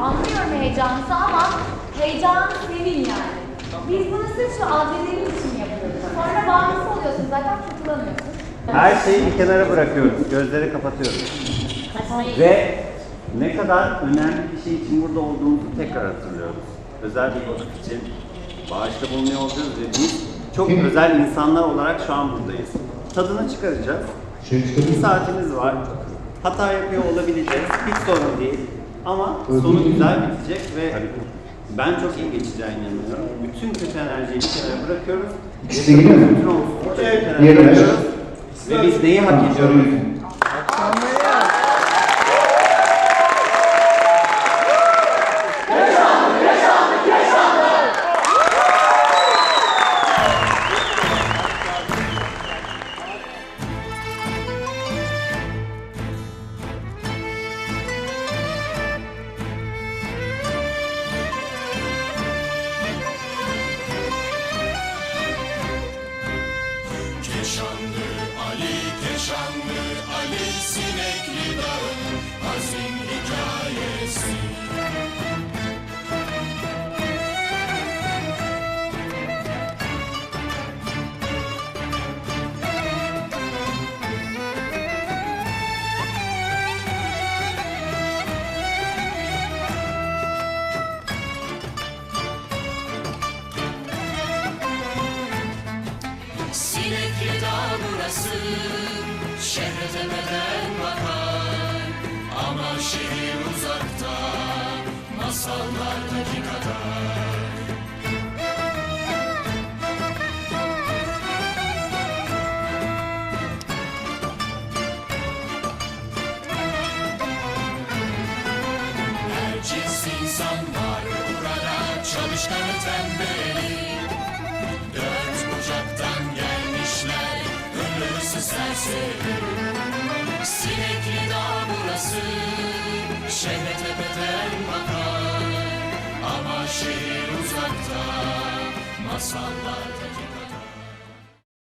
Anlıyorum heyecanınızı ama heyecan sevin yani. Biz bunu sırf şu adrenalin için yapıyoruz. Sonra bağımlısı oluyorsun zaten kurtulamıyorsun. Her şeyi bir kenara bırakıyoruz. Gözleri kapatıyoruz. Ve ne kadar önemli bir şey için burada olduğumuzu tekrar hatırlıyoruz. Özel bir konuk için bağışta bulunuyor olacağız ve biz çok özel insanlar olarak şu an buradayız. Tadını çıkaracağız. Bir saatimiz var. Hata yapıyor olabileceğiz. Hiç sorun değil. Ama sonu güzel bitecek ve ben çok iyi geçeceğine inanıyorum. Bütün kötü enerjiyi bir kenara bırakıyoruz. İkisi gidiyor mu? Bütün bir kenara bırakıyoruz. Ve biz neyi hak ediyoruz? Sinekli Dağ burası Şehre tepeden bakar. Ama şehir uzakta Masallardaki kadar. Her cins burada Çalışkanı tembeli Hırlısı serseri Sinekli dağ burası Şehre tepeden bakar. Ama şehir uzakta Masallar